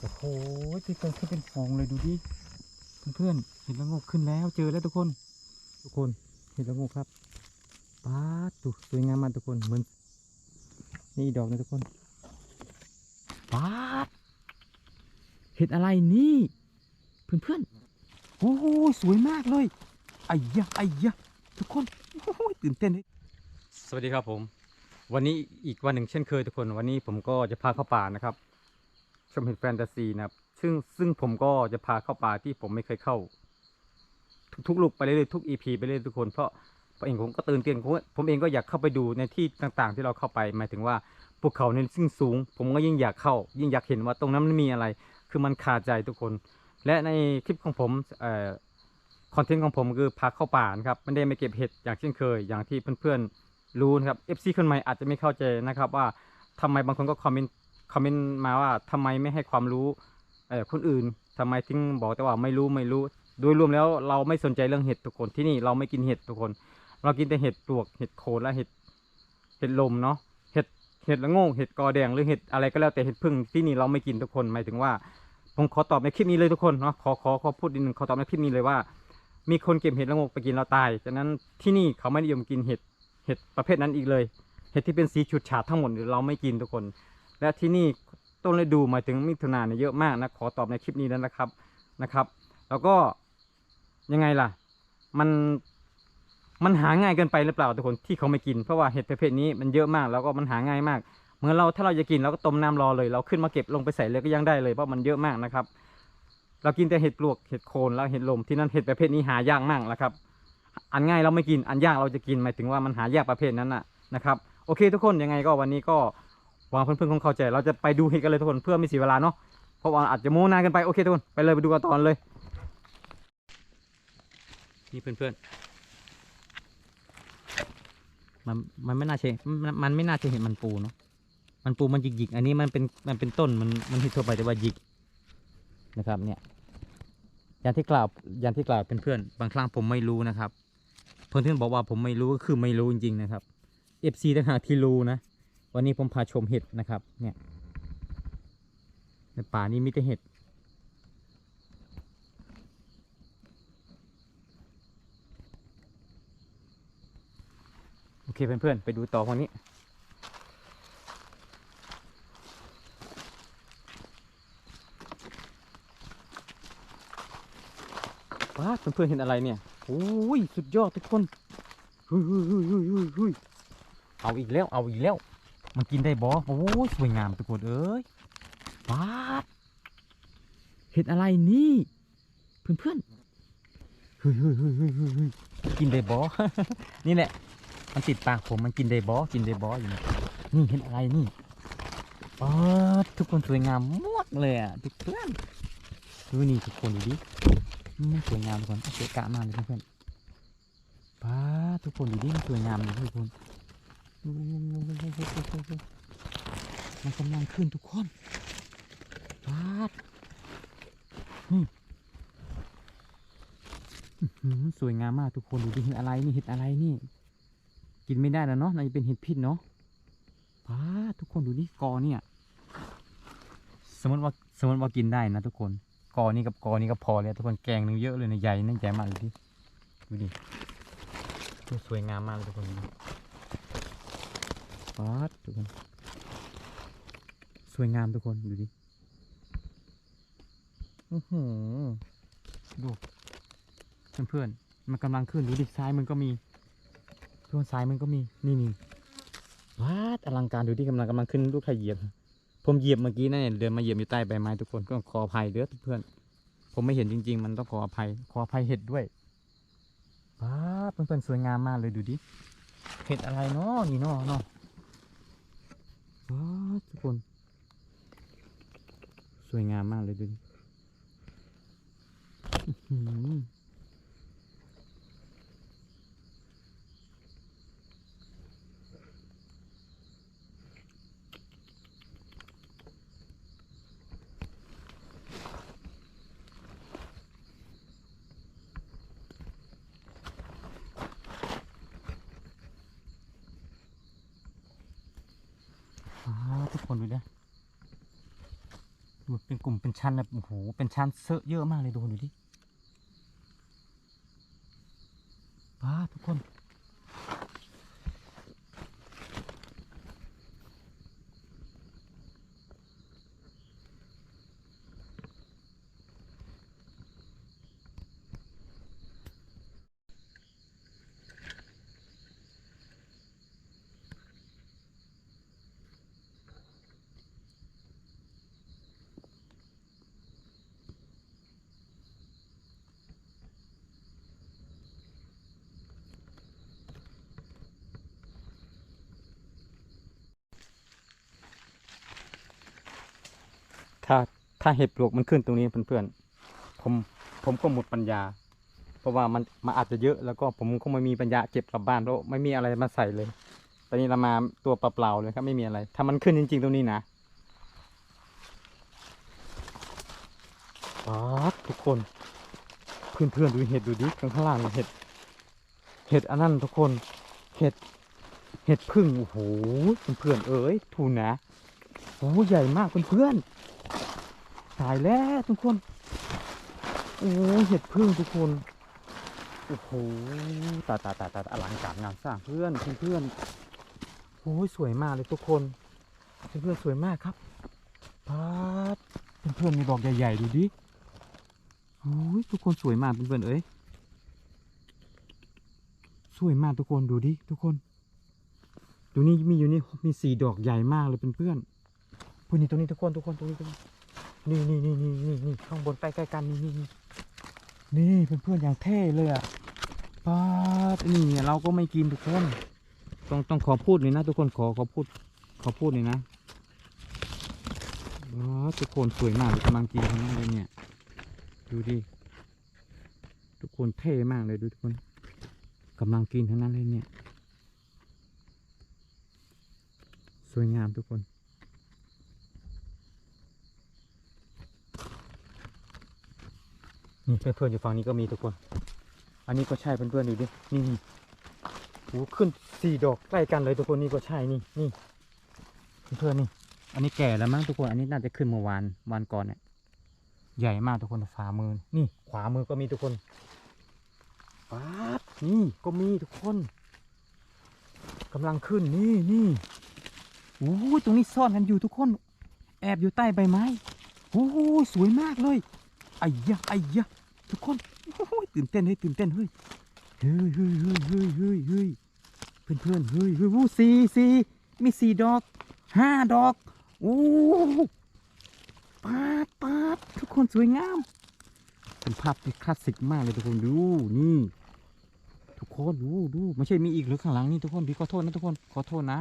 โอ้โหที่เป็นขึ้นเป็นฟองเลยดูดิเพื่อนๆเห็นละโงกขึ้นแล้วเจอแล้วทุกคน ทุกคนเห็นละโงกครับป้าดดูสวยงามมากทุกคนเหมือนนี่ดอกนะทุกคนป้าดเห็ดอะไรนี่ เพื่อนๆโอ้โหสวยมากเลยไอ้ยะไอ้ยะทุกคนโอ้โหตื่นเต้นเลยสวัสดีครับผม วันนี้อีกวันหนึ่งเช่นเคยทุกคน วันนี้ผมก็จะพาเข้าป่านะครับ ชมเห็ดแฟนตาซีนะครับ ซึ่งซึ่งผมก็จะพาเข้าป่าที่ผมไม่เคยเข้า ทุกทุกลุกไปเรื่อยๆทุกอีพีไปเรื่อยๆทุกคนเพราะเพราะเองผมก็ตื่นเต้นผมเองก็อยากเข้าไปดูในที่ต่างๆ ที่เราเข้าไปหมายถึงว่าภูเขาในซึ่งสูง ผมก็ยิ่งอยากเข้า ยิ่งอยากเห็นว่าตรงนั้นมันมีอะไร คือมันคาดใจทุกคน และในคลิปของผมเอ่อคอนเทนต์ของผมคือพาเข้าป่านะครับไม่ได้มาเก็บเห็ดอย่างเช่นเคย อย่างที่เพื่อนๆรู้นะครับ FC คนใหม่อาจจะไม่เข้าใจนะครับว่าทำไมบางคนก็คอมเมนต์ คอมเมนต์มาว่าทำไมไม่ให้ความรู้เออคนอื่นทำไมถึงบอกแต่ว่าไม่รู้ไม่รู้ โดยรวมแล้วเราไม่สนใจเรื่องเห็ดทุกคนที่นี่เราไม่กินเห็ดทุกคน เรากินแต่เห็ดปลวกเห็ดโคนและเห็ดเห็ดลมเนาะเห็ดเห็ดละโงงเห็ดกอแดงหรือเห็ดอะไรก็แล้วแต่เห็ดพึ่งที่นี่เราไม่กินทุกคนหมายถึงว่า ผมขอตอบในคลิปนี้เลยทุกคนเนาะขอขอขอพูดนิดนึงขอตอบในคลิปนี้เลยว่า มีคนเก็บเห็ดละโงกไปกินเราตายฉะนั้นที่นี่เขาไม่นิยมกินเห็ดเห็ดประเภทนั้นอีกเลย เห็ดที่เป็นสีฉูดฉาดทั้งหมดเราไม่กินทุกคน และที่นี่ต้นฤดูหมายถึงมิถุนาเนี่ยเยอะมากนะขอตอบในคลิปนี้แล้วนะครับนะครับ แล้วก็ยังไงล่ะ มันมันหาง่ายเกินไปหรือเปล่าทุกคนที่เขาไม่กินเพราะว่าเห็ดประเภทนี้มันเยอะมากแล้วก็มันหาง่ายมากเหมือนเราถ้าเราจะกินเราก็ต้มน้ำรอเลย เราขึ้นมาเก็บลงไปใส่เลยก็ยังได้เลยเพราะมันเยอะมากนะครับ เรากินแต่เห็ดปลวกเห็ดโคนแล้วเห็ดลมที่นั่นเห็ดประเภทนี้หายากมากนะครับ อันง่ายเราไม่กินอันยากเราจะกินหมายถึงว่ามันหายากประเภทนั้นน่ะนะครับ โอเคทุกคนยังไงก็วันนี้ก็ หวังเพื่อนๆคงเข้าใจ เราจะไปดูเห็ดกันเลยทุกคนเพื่อไม่เสียเวลาเนาะ เพราะว่าอาจจะโม้นานกันไป โอเคทุกคน ไปเลยไปดูกันตอนเลย นี่เพื่อนๆ มันมันไม่น่าใช่มันมันไม่น่าจะเห็นมันปูเนาะ มันปูมันหยิกๆ อันนี้มันเป็นมันเป็นต้นมันมันที่ทั่วไปแต่ว่าหยิกนะครับเนี่ย อย่างที่กล่าวอย่างที่กล่าวเป็นเพื่อน บางครั้งผมไม่รู้นะครับ เพื่อนที่บอกว่าผมไม่รู้ก็คือไม่รู้จริงๆนะครับ FC ต่างหากที่รู้นะ วันนี้ผมพาชมเห็ดนะครับ เนี่ย ในป่านี้มีแต่เห็ด โอเคเพื่อนๆ ไปดูต่อคนนี้ว้าเพื่อนๆเห็นอะไรเนี่ยโอ้ย สุดยอดทุกคนเฮ้ยเฮ้ยเฮ้ยเฮ้ยเฮ้ยเฮ้ยเอาอีกแล้ว เอาอีกแล้ว มันกินได้บอโอ้ยสวยงามทุกคนเอ้ยว้าดเห็ดอะไรนี่ เพื่อนๆเฮ้ยเฮ้ยเฮ้ยเฮ้ยเฮ้ยเฮ้ยกินได้บอนี่แหละ มันติดปากผมมันกินได้บอกินได้บออยู่นะนี่เห็นอะไรนี่ป๊าดทุกคนสวยงามมากเลยอะทุกเพื่อนดูนี่ทุกคนดูดิมันสวยงามทุกคนเกะกะมากเลยเพื่อนป๊าทุกคนดูดิมันสวยงามเลยทุกคน มันกำลังขึ้นทุกคนปาดนี่สวยงามมากทุกคนดูดิเห็นอะไรนี่เห็นอะไรนี่ กินไม่ได้แล้วเนาะน่าจะเป็นเห็ดพิษเนาะปาดทุกคนดูนี่กอเนี่ย สมมติว่าสมมติว่ากินได้นะทุกคนกอนี้กับกอนี้ก็พอแล้วทุกคนแกงนึงเยอะเลยนะใหญ่นะใหญ่มากเลยดิดูดิสวยงามมากเลยทุกคน ดูป้าดทุกคนสวยงามทุกคน ดูดิอื้อหือดูเพื่อนๆมันกำลังขึ้นดูดิซ้ายมันก็มีทุกคนซ้ายมันก็มีนี่นี่ว้าดอลังการดูที่กำลังกำลังขึ้นลูกใครเหยียบ ผมเหยียบเมื่อกี้นั่นเนี่ยเดินมาเหยียบอยู่ใต้ใบไม้ทุกคนก็ขออภัยเด้อเพื่อนผมไม่เห็นจริง ๆ มันต้องขออภัย ขออภัยเห็ดด้วยว้าดเพื่อนๆสวยงามมากเลยดูดิเห็ดอะไรเนาะนี่เนาะเนาะ ทุกคน สวยงามมากเลยดูดิอื้อหือ ว้าวทุกคนดูนะ ดูเป็นกลุ่มเป็น ชั้นแบบโอ้โหเป็นชั้นเซอะเยอะมากเลยดูดูดิป้าทุกคน ถ้า ถ้าเห็ดปลวกมันขึ้นตรงนี้เพื่อนๆผมผมก็หมดปัญญา เพราะว่ามันมันอาจจะเยอะแล้วก็ผมก็ไม่มีปัญญาเก็บกลับบ้านเพราะไม่มีอะไรมาใส่เลย ตอนนี้เรามาตัวเปล่าๆเลยครับไม่มีอะไร ถ้ามันขึ้นจริง ๆ ตรงนี้นะป๊าทุกคนเพื่อนๆดูเห็ดดูดิข้างล่างเห็ด เห็ดอันนั้นทุกคนเห็ดเห็ดพึ่งโอ้โหเพื่อนๆเอ้ยทูนะโอ้ใหญ่มากเพื่อนๆ ตายแล้วทุกคน โอ้เห็ดพึ่งทุกคน โอ้โหตาตาตาตาอลังการงานสร้างเพื่อนเพื่อนโอ้ยสวยมากเลยทุกคน เพื่อนๆสวยมากครับพาดเพื่อนๆมีดอกใหญ่ๆดูดิโอ้ยทุกคนสวยมากเพื่อนๆเอ้ยสวยมากทุกคนดูดิทุกคนดูนี่มีอยู่นี่มีสี่ดอกใหญ่มากเลยเพื่อนๆพวกนี้ตรงนี้ทุกคนทุกคนตรงนี้ตรงนี้ นี่นี่นี่นี่นี่นี่ข้างบนใกล้ๆกันนี่นี่นี่นี่เพื่อนๆอย่างเท่เลยอะป๊าดนี่เราก็ไม่กินทุกคนต้องต้องขอพูดเลยนะ ทุกคนขอขอพูด ขอพูดเลยนะอ๋อทุกคนสวยมากกำลังกินทั้งนั้นเลยเนี่ยดูดิทุกคนเท่มากเลยดูทุกคนกำลังกินทั้งนั้นเลยเนี่ย สวยงามทุกคน นี่เพื่อนๆอยู่ฝั่งนี้ก็มีทุกคน อันนี้ก็ใช่เพื่อนๆดูดิ นี่นี่โอ้ขึ้นสี่ดอกใกล้กันเลยทุกคนนี่ก็ใช่นี่นี่เพื่อนๆนี่ อันนี้แก่แล้วมั้งทุกคน อันนี้น่าจะขึ้นเมื่อวานวันก่อนเนี่ย ใหญ่มากทุกคนฝ่ามือ นี่ ขวามือก็มีทุกคนป๊าบนี่ก็มีทุกคนกำลังขึ้นนี่นี่โอ้ตรงนี้ซ่อนกันอยู่ทุกคน แอบอยู่ใต้ใบไม้โอ้สวยมากเลยไอ้ยะไอ้ยะ ทุกคนโอ้ยตื่นเต้นเฮ้ยตื่นเต้นเฮ้ยเฮ้ยเฮ้ยเฮ้ยเฮ้ยเฮ้ยเฮ้ยเพื่อนเพื่อนเฮ้ยเฮ้ยโอ้สี่สี่มีสี่ดอกห้าดอกโอ้ปาดปาดทุกคนสวยงาม เป็นภาพที่คลาสสิกมากเลยทุกคนดูนี่ทุกคนดูดูไม่ใช่มีอีกหรือข้างหลังนี่ทุกคนพี่ขอโทษนะทุกคนขอโทษนะ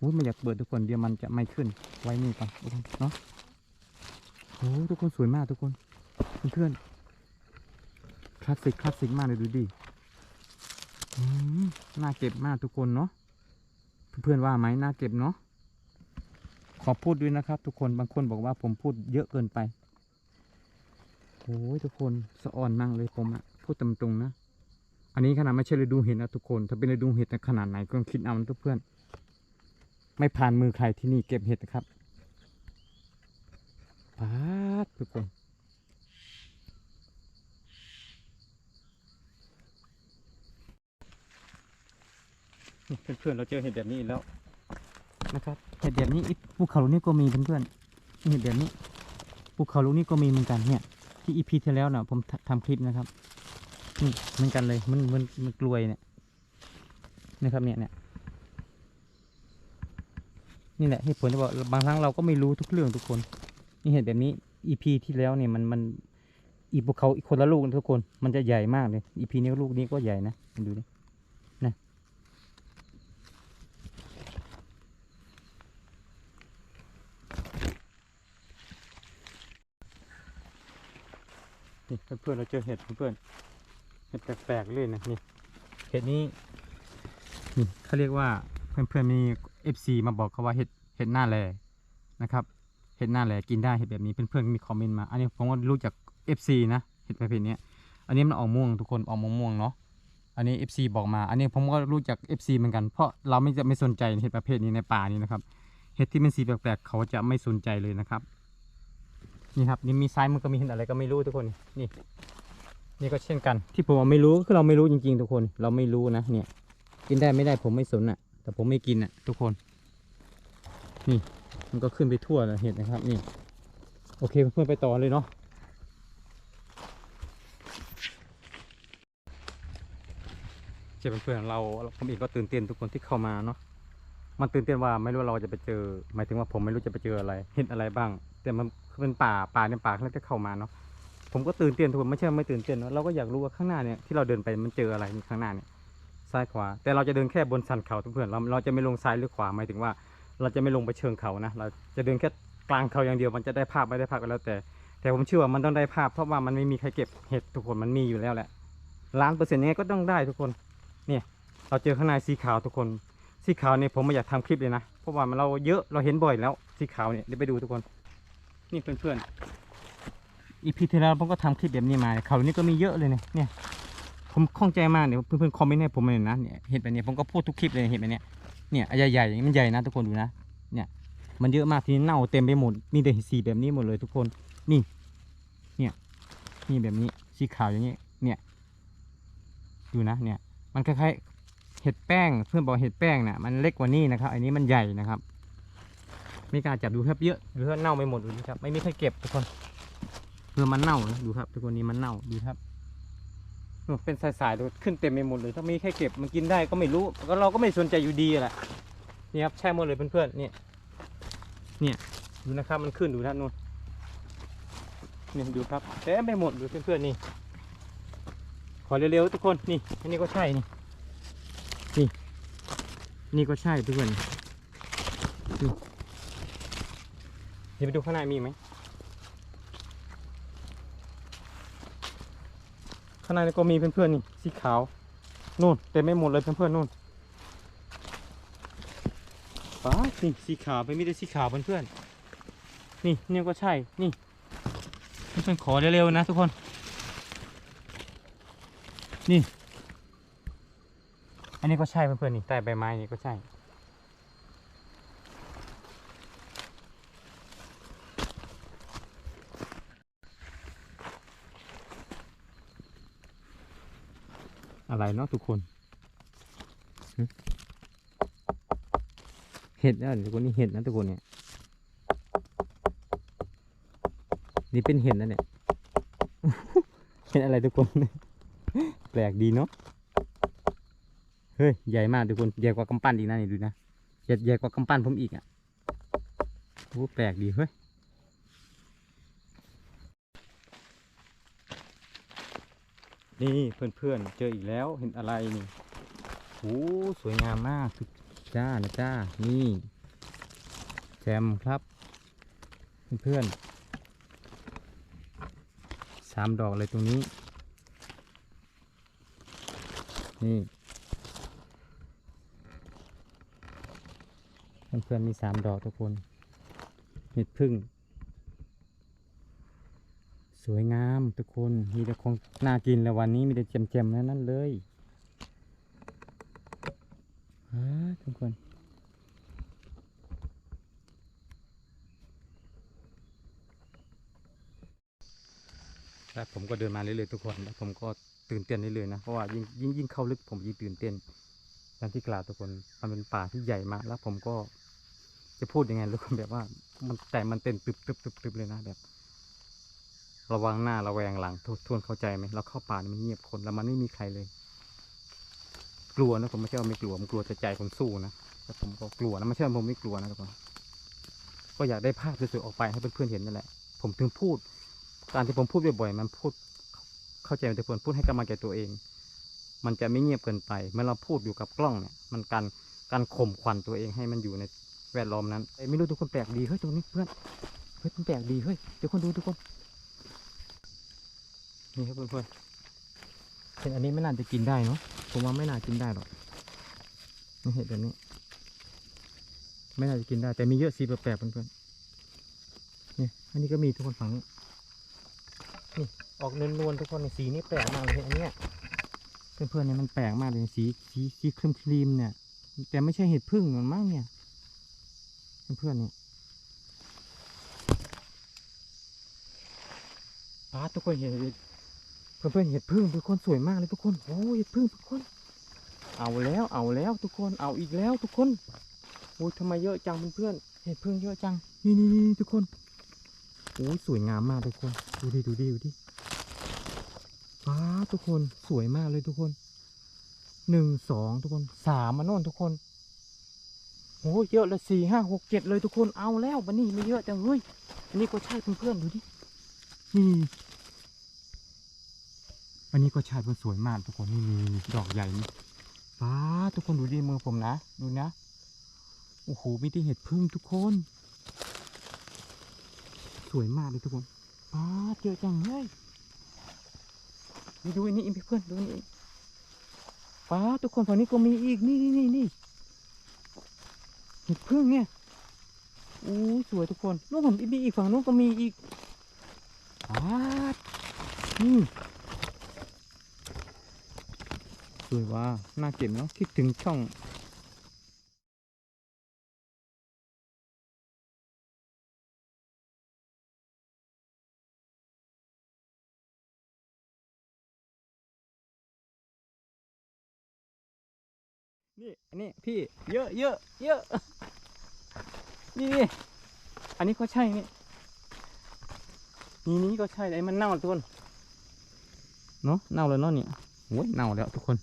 อุ้ยไม่อยากเปิดทุกคนเดี๋ยวมันจะไม่ขึ้นไว้นี่ก่อนทุกคนเนาะโอ้ทุกคนสวยมากทุกคน เพื่อนๆคลาสสิกคลาสสิกมากเลยดูดิน่าเก็บมากทุกคนเนาะเพื่อนๆว่าไหมน่าเก็บเนาะขอพูดด้วยนะครับ ทุกคนบางคนบอกว่าผมพูดเยอะเกินไปโอ้ยทุกคนสะอ่อนมากเลยผมอะพูดตามตรงนะ อันนี้ขนาดไม่ใช่ฤดูเห็ดนะทุกคน ถ้าเป็นฤดูเห็ดขนาดไหนก็คิดเอานะทุกเพื่อน ไม่ผ่านมือใครที่นี่เก็บเห็ดนะครับป๊าดทุกคน เพื่อนๆเราเจอเห็ดแบบนี้แล้วนะครับเห็ดแบบนี้อีภูเขาลูกนี้ก็มีเพื่อนๆเห็ดแบบนี้ภูเขาลูกนี้ก็มีเหมือนกันเนี่ย ที่อีพีที่แล้วนะผมททำคลิปนะครับนี่เหมือนกันเลยมันมันมันกลวยเนี่ยนะครับเนี่ยเนี่ยนี่แหละเหตุผลที่บอกบางครั้งเราก็ไม่รู้ทุกเรื่องทุกคน นี่เห็นแบบนี้อีพีที่แล้วเนี่ยมันมันอีภูเขาอีกคนละลูกทุกคน มันจะใหญ่มากเลยอีพีนี้ลูกนี้ก็ใหญ่นะดูดินะนี่เพื่อนเราเจอเห็ดเพื่อนเห็ดแปลกๆเลยนะนี่เห็ดนี้นี่เขาเรียกว่าเพื่อนๆมี FC มาบอกเขาว่าเห็ดเห็ดหน้าแลนะครับเห็ดหน้าแหลกินได้เห็ดแบบนี้เพื่อนๆมีคอมเมนต์มาอันนี้ผมก็รู้จาก FC นะเห็ดประเภทเนี้ยอันนี้มันออกม่วงทุกคนออกม่วงๆเนาะอันนี้ FC บอกมา อันนี้ผมก็รู้จาก FC เหมือนกัน เพราะเราไม่จะไม่สนใจเห็ดประเภทนี้ในป่านี้นะครับ เห็ดที่เป็นสีแปลกๆ เขาจะไม่สนใจเลยนะครับ นี่ครับนี่มีซ้ายมือก็มีเห็ดอะไรก็ไม่รู้ทุกคนนี่ นี่ก็เช่นกัน ที่ผมไม่รู้ก็คือเราไม่รู้จริง ๆ ทุกคน เราไม่รู้นะเนี่ย กินได้ไม่ได้ผมไม่สนอะ แต่ผมไม่กินอะ ทุกคน นี่ มันก็ขึ้นไปทั่วเลยเห็ดนะครับ นี่ โอเคเพื่อนๆไปต่อเลยเนาะเช่เพื่อนๆเราผมเองก็ตื่นเต้นทุกคนที่เข้ามาเนาะมันตื่นเต้นว่าไม่รู้ว่าเราจะไปเจอ หมายถึงว่าผมไม่รู้จะไปเจออะไร เห็นอะไรบ้าง แต่มันเป็นป่าป่าในป่าแล้วจะเข้ามาเนาะผมก็ตื่นเต้นทุกคนไม่ใช่ไม่ตื่นเต้นนะเราก็อยากรู้ว่าข้างหน้าเนี่ยที่เราเดินไปมันเจออะไรข้างหน้าเนี่ยซ้ายขวา แต่เราจะเดินแค่บนสันเขาทุกเพื่อนเราเราจะไม่ลงซ้ายหรือขวาหมายถึงว่า เราจะไม่ลงไปเชิงเขานะเราจะเดินแค่กลางเขาอย่างเดียวมันจะได้ภาพไม่ได้ภาพก็แล้วแต่ แต่ผมเชื่อว่ามันต้องได้ภาพเพราะว่ามันไม่มีใครเก็บเห็ดทุกคนมันมีอยู่แล้วแหละล้านเปอร์เซ็นต์ยังไงก็ต้องได้ทุกคนเนี่ยเราเจอข้างในสีขาวทุกคนสีขาวเนี่ยผมไม่อยากทำคลิปเลยนะเพราะว่ามันเราเยอะเราเห็นบ่อยแล้วสีขาวเนี่ยเดี๋ยวไปดูทุกคน นี่เพื่อนๆอีพีที่แล้วผมก็ทำคลิปแบบนี้มาเขานี่ก็มีเยอะเลยเนี่ยเนี่ยผมข้องใจมากเนี่ยเพื่อนๆคอมเมนต์ให้ผมเลยนะเนี่ยเห็นแบบนี้ผมก็พูดทุกคลิปเลยเห็นแบบนี้เนี่ยใหญ่ๆอย่างนี้มันใหญ่นะทุกคนดูนะเนี่ยมันเยอะมากทีนี้เน่าเต็มไปหมดมีแต่สีแบบนี้หมดเลยทุกคนนี่เนี่ยนี่แบบนี้สีขาวอย่างนี้เนี่ยดูนะเนี่ยมันคล้ายๆเห็ดแป้งเพื่อนบอกเห็ดแป้งน่ะมันเล็กกว่านี้นะครับ อันนี้มันใหญ่นะครับ ไม่กล้าจับดูครับเยอะดูครับเน่าไปหมดดูนะครับ ไม่มีใครเก็บทุกคนเพื่อมันเน่านะดูครับทุกคนนี้มันเน่าดูครับโอ้เป็นสายๆดูขึ้นเต็มไปหมดเลยถ้ามีแค่เก็บมันกินได้ก็ไม่รู้ก็เราก็ไม่สนใจอยู่ดีแหละนี่ครับแช่หมดเลยเพื่อนๆเนี่ยเนี่ยดูนะครับมันขึ้นดูท่านนู้นนี่ดูครับเต็มไปหมดดูเพื่อนๆนี่ขอเร็วๆทุกคนนี่อันนี้ก็ใช่นี่นี่นี่ก็ใช่เพื่อนนี่นี่ เดี๋ยวไปดูข้างในมีไหมข้างในก็มีเพื่อนๆนี่สีขาวนู่นเต็มไม่หมดเลยเพื่อนๆนู่นป้านี่สีขาวไปมีแต่สีขาวเพื่อนๆนี่นี่ก็ใช่นี่เพื่อนๆขอเร็วๆนะทุกคน นี่ อันนี้ก็ใช่เพื่อนๆนี่ใต้ใบไม้นี่ก็ใช่ อะไรเนาะทุกคนเห็ดนะทุกคนนี่เห็ดนะทุกคนเนี่ยนี่เป็นเห็ดนะเนี่ยเห็ดอะไรทุกคนแปลกดีเนาะเฮ้ยใหญ่มากทุกคนใหญ่กว่ากำปั้นอีกนะนี่ดูนะใหญ่ใหญ่กว่ากำปั้นผมอีกอะโอ้แปลกดีเฮ้ย นี่เพื่อนๆเจออีกแล้วเห็นอะไรนี่โอ้สวยงามมากจ้านะจ้านี่แจมครับ เพื่อนๆสามดอกเลยตรงนี้ นี่เพื่อนๆมีสามดอกทุกคนเห็ดพึ่ง สวยงามทุกคนมีแต่ของน่ากินแล้ววันนี้มีแต่เจมๆนั้นนั่นเลยฮะทุกคนแล้วผมก็เดินมาเรื่อยๆทุกคนแล้วผมก็ตื่นเต้นเรื่อยๆนะเพราะว่ายิ่งยิ่งยิ่งเข้าลึกผมยิ่งตื่นเต้นอย่างที่กล่าวทุกคนมันเป็นป่าที่ใหญ่มากแล้วผมก็จะพูดยังไงทุกคนแบบว่ามันแต่มันเต้นตึบตึบตึบตึบเลยนะแบบ ระวังหน้าระแวงหลังทุกทวนเข้าใจไหมเราเข้าป่ามันเงียบคนแล้วมันไม่มีใครเลย กลัวนะผมไม่ใช่ว่าไม่กลัวผมกลัวแต่ใจผมสู้นะแต่ผมก็กลัวนะไม่ใช่ว่าผมไม่กลัวนะทุกคนก็อยากได้ภาพสวยๆออกไปให้เพื่อนๆเห็นนั่นแหละผมถึงพูด การที่ผมพูดบ่อยๆมันพูด เข้าใจไหมทุกคนพูดให้กำลังใจตัวเอง มันจะไม่เงียบเกินไป เมื่อเราพูดอยู่กับกล้องเนี่ย มันการการข่มขวัญตัวเองให้มันอยู่ในแวดล้อมนั้นไม่รู้ทุกคนแปลกดีเฮ้ยตรงนี้เพื่อนเฮ้ยมันแปลกดีเฮ้ยเดี๋ยวคนดูทุกคน นี่ครับเพื่อนๆเห็ดอันนี้ไม่น่าจะกินได้เนาะผมว่าไม่น่ากินได้หรอกนี่เห็ดแบบนี้ ไม่น่าจะกินได้ แต่มีเยอะสีแปลกๆเพื่อนๆนี่อันนี้ก็มีทุกคนฝั่งนี้นี่ออกนวลๆทุกคนในสีนี้แปลกมากเลยเห็ดอันเนี้ยเพื่อนๆเนี่ยมันแปลกมากเลยสีสีสีครีมครีมเนี่ย แต่ไม่ใช่เห็ดพึ่งมันมากเนี่ยเพื่อนๆเนี่ยป้าทุกคนเห็น เพื่อนเพื่อนๆเห็ดพึ่งทุกคนสวยมากเลยทุกคนโอ้เห็ดพึ่งทุกคน เอาแล้วเอาแล้วทุกคนเอาอีกแล้วทุกคนโอ้ยทำไมเยอะจังเพื่อนๆเห็ดพึ่งเยอะจังนี่นี่นี่ทุกคนโอ้ยสวยงามมากทุกคนดูดิดูดิดูดิป้าทุกคนสวยมากเลยทุกคนหนึ่งสองทุกคนสามมาโน่นทุกคนโอ้ยเยอะเลยสี่ห้าหกเจ็ดเลยทุกคนเอาแล้วบันนี่ไม่เยอะจังเฮ้ยอันนี้ก็ใช่เพื่อนๆดูดินี่ อันนี้ก็ช่เพื่อนสวยมากทุกคนนี่มีดอกใหญ่นี่ป้าทุกคนดูดีมือผมนะ ดูนะ โอ้โหมีที่เห็ดพึ่งทุกคน สวยมากเลยทุกคนป้าเจอจังเลยดูอันนี้อีกเพื่อนดูอันนี่ป้าทุกคนฝั่งนี้ก็มีอีกนี่นี่นี่นี่เห็ดพึ่งเนี่ยโอ้สวยทุกคนนู้นผมมีอีกฝั่งนู้นก็มีอีกป้านี่ ส วยว่าน่าเก็บเนาะคิดถึงช่องนี่อันนี้พี่เยอะเยอะเยอะนี่นี่อันนี้ก็ใช่นี่นี่นี่ก็ใช่ไอ้มันเน่าทุกคนเนาะเน่าเลยเนาะเนี่ยโอ้ยเน่าแล้วทุกคน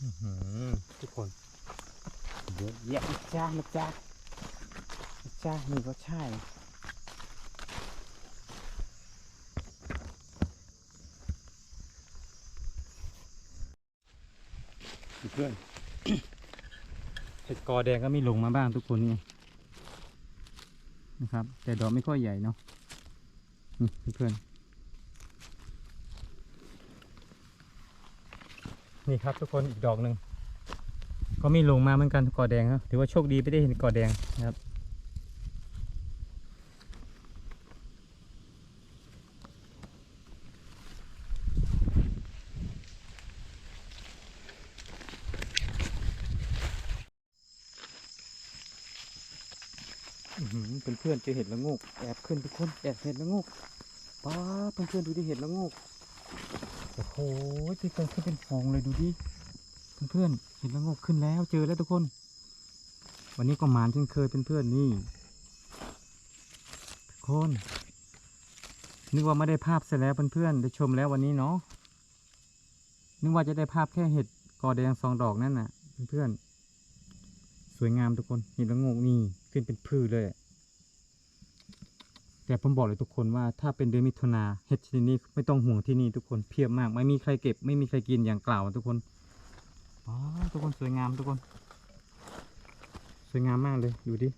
อื้อหือทุกคนเยอะแยะนะจ้านะจ้านะจ้านี่ก็ใช่เพื่อนเห็ดกอแดงก็มีลงมาบ้างทุกคนนี่นะครับ แต่ดอกไม่ค่อยใหญ่เนาะนี่เพื่อนๆนี่ครับทุกคนอีกดอกหนึ่ง ก็มีลงมาเหมือนกันกอแดงครับถือว่าโชคดีไม่ได้เห็นกอแดงนะครับอื้อหือเพื่อนๆเจอเห็ดละโงกแอบขึ้นทุกคนแอบเห็ดละโงกป้าเพื่อนๆดูดิเห็ดละโงกโอ้โหที่กันขึ้นเป็นฟองเลยดูดิ เพื่อนๆเห็ดละโงกขึ้นแล้วเจอแล้วทุกคน วันนี้ก็หมานเช่นเคยเพื่อนๆนี่ทุกคนนึกว่าไม่ได้ภาพเสร็จแล้วเพื่อนๆได้ชมแล้ววันนี้เนาะนึกว่าจะได้ภาพแค่เห็ดกอแดงสองดอกนั่นน่ะ เพื่อนๆสวยงามทุกคนเห็นแล้วงกนี่ขึ้นเป็นพืชเลยแต่ผมบอกเลยทุกคนว่าถ้าเป็นเดือนมิถุนาเห็ดชนิดนี้ไม่ต้องห่วงที่นี่ทุกคนเพียบมาก ไม่มีใครเก็บไม่มีใครกินอย่างกล่าวทุกคน ทุกคนสวยงามทุกคน สวยงามมากเลย ดูดิ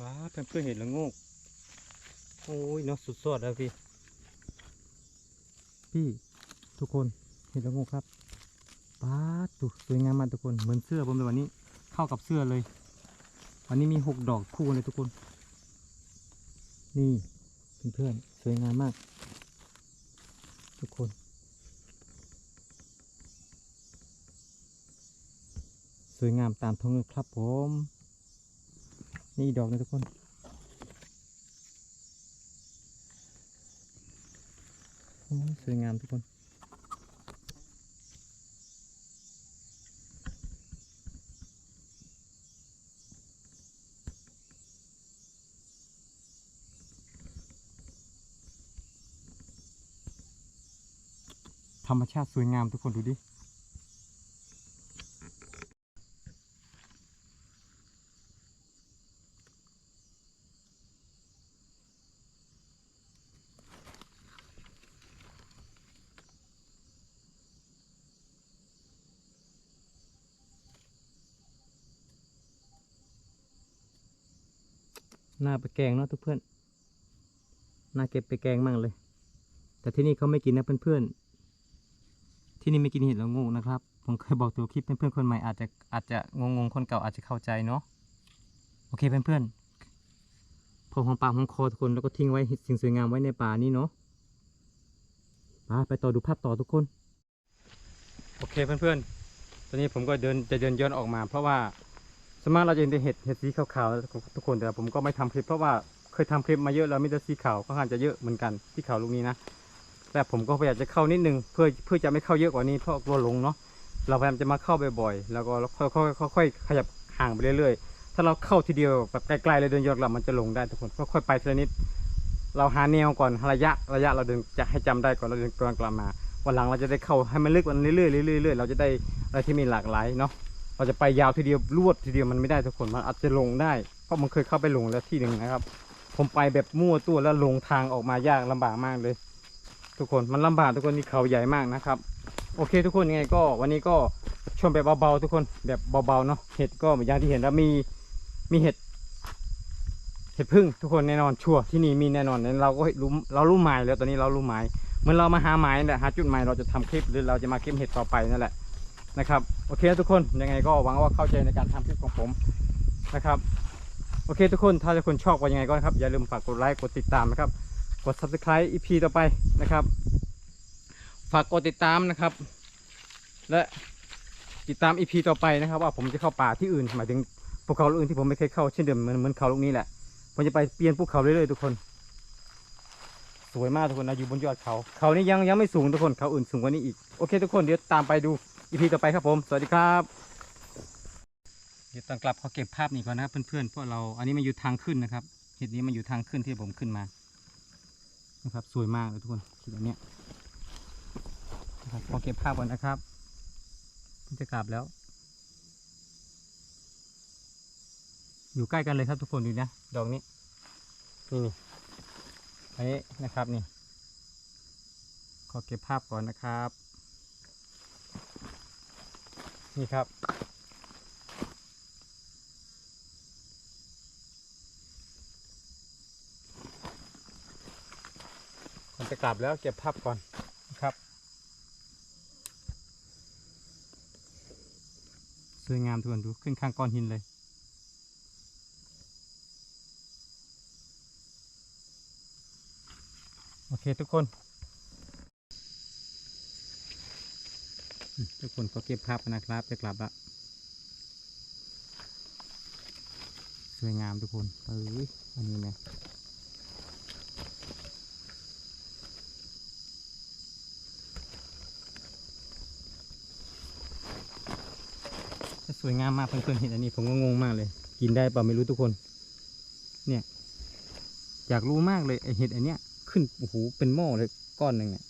ว้า เพื่อนเพื่อเห็นล้วงกโอ้ยเนาะสุดยอดแล้วพี่ พี่ทุกคนเห็นล้วงกครับป้าดดูสวยงามมากทุกคนเหมือนเสื้อผมเลยวันนี้ เข้ากับเสื้อเลย วันนี้มีหกดอกคู่เลยทุกคน นี่เพื่อนๆสวยงามมาก ทุกคนสวยงามตามท้องเรือครับผม นี่ดอกนึงทุกคน โอ้ย สวยงามทุกคน ธรรมชาติสวยงามทุกคนดูดิ น่าไปแกงเนาะทุกเพื่อนน่าเก็บไปแกงมั่งเลย แต่ที่นี่เขาไม่กินนะเพื่อนๆที่นี่ไม่กินเห็ดละโงูนะครับ ผมเคยบอกตัวคลิปเพื่อนๆคนใหม่อาจจะอาจจะงงๆคนเก่าอาจจะเข้าใจเนาะโอเคเพื่อนๆพอของปากของคอทุกคนแล้วก็ทิ้งไว้สิ่งสวยงามไว้ในป่านี้เนาะไปไปต่อดูภาพต่อทุกคนโอเคเพื่อนๆ ตอนนี้ผมก็เดินจะเดินย้อนออกมา เพราะว่า สวนมากเราจะเห็นแต่เห็ดเห็ดสีขาวๆทุกคนแต่ผมก็ไม่ทำคลิปเพราะว่าเคยทำคลิปมาเยอะแล้วมีแต่สีขาวก็อางจะเยอะเหมือนกันที่ขาวลูกนี้นะแต่ผมก็พยายามจะเข้านิดนึงเพื่อเพื่อจะไม่เข้าเยอะกว่านี้เพราะกลัวลงเนาะเราพยายามจะมาเข้าบ่อยๆแล้วก็ค่อยๆค่อยๆขยับห่างไปเรื่อยๆ ถ้าเราเข้าทีเดียวแบบไกลๆเลยเดินย้อนกลับมันจะลงได้ทุกคนค่อยๆไปทีละนิด เราหาแนวก่อนระยะระยะเราเดินจะให้จำได้ก่อนเราเดินกลางกลับมาวันหลังเราจะได้เข้าให้มันลึกมันเรื่อยๆเรื่อยๆเราจะได้อะไรที่มีหลากหลายเนาะ เราจะไปยาวทีเดียวรวดทีเดียวมันไม่ได้ทุกคนมันอาจจะหลงได้ เพราะมันเคยเข้าไปหลงแล้วที่หนึ่งนะครับ ผมไปแบบมั่วตัวแล้วหลงทางออกมายากลำบากมากเลย ทุกคนมันลำบากทุกคนนี่เขาใหญ่มากนะครับ โอเค ทุกคนยังไงก็วันนี้ก็ชมแบบเบาๆทุกคนแบบเบาๆเนาะเห็ดก็อย่างที่เห็นแล้วมีมีเห็ดเห็ดพึ่งทุกคนแน่นอนชัวร์ที่นี่มีแน่นอนเราก็รู้เรารู้หมายแล้วตอนนี้เรารู้หมายเหมือนเรามาหาหมายนั่นแหละหาจุดหมายเราจะทำคลิปหรือเราจะมาเก็บเห็ดต่อไปนั่นแหละ นะครับโอเคทุกคนยังไงก็หวังว่าเข้าใจในการทำคลิปของผมนะครับโอเคทุกคนถ้าทุกคนชอบว่ายังไงก็นะครับอย่าลืมฝากกดไลค์กดติดตามนะครับกด subscribe EP ต่อไปนะครับ ฝากกดติดตามนะครับ และติดตาม EP ต่อไปนะครับ ว่าผมจะเข้าป่าที่อื่นหมายถึงภูเขาลูกอื่นที่ผมไม่เคยเข้าเช่นเดิมเหมือนเหมือนเขาลูกนี้แหละผมจะไปเปลี่ยนภูเขาเรื่อยๆทุกคน สวยมากทุกคนนะอยู่บนยอดเขา เขานี่ยังยังไม่สูงทุกคนเขาอื่นสูงกว่านี้อีกโอเคทุกคนเดี๋ยวตามไปดู อีพีต่อไปครับผม สวัสดีครับ เดี๋ยวตอนกลับเขาเก็บภาพนี่ก่อนนะครับเพื่อนๆเพราะเราอันนี้มันอยู่ทางขึ้นนะครับเห็ดนี้มันอยู่ทางขึ้นที่ผมขึ้นมา นะครับ สวยมากเลยทุกคนคิดแบบเนี้ยนะครับขอเก็บภาพก่อนนะครับจะกลับแล้ว อยู่ใกล้กันเลยครับทุกคนดูนะดอกนี้ นี่นี่อันนี้นะครับนี่ขอเก็บภาพก่อนนะครับ นี่ครับผมจะกลับแล้วเก็บภาพก่อนนะครับ สวยงามทุกคนดูขึ้นข้างก้อนหินเลยโอเคทุกคนอืม ทุกคนก็เก็บภาพนะครับ จะกลับละสวยงามทุกคนเอ้ยอันนี้นะสวยงามมากเพื่อนๆเห็นอันนี้ผมก็งงมากเลย กินได้เปล่าไม่รู้ทุกคน เนี่ยอยากรู้มากเลยไอเห็ดอันเนี้ย ขึ้นโอ้โหเป็นหม้อเลยก้อนหนึ่งเนี่ย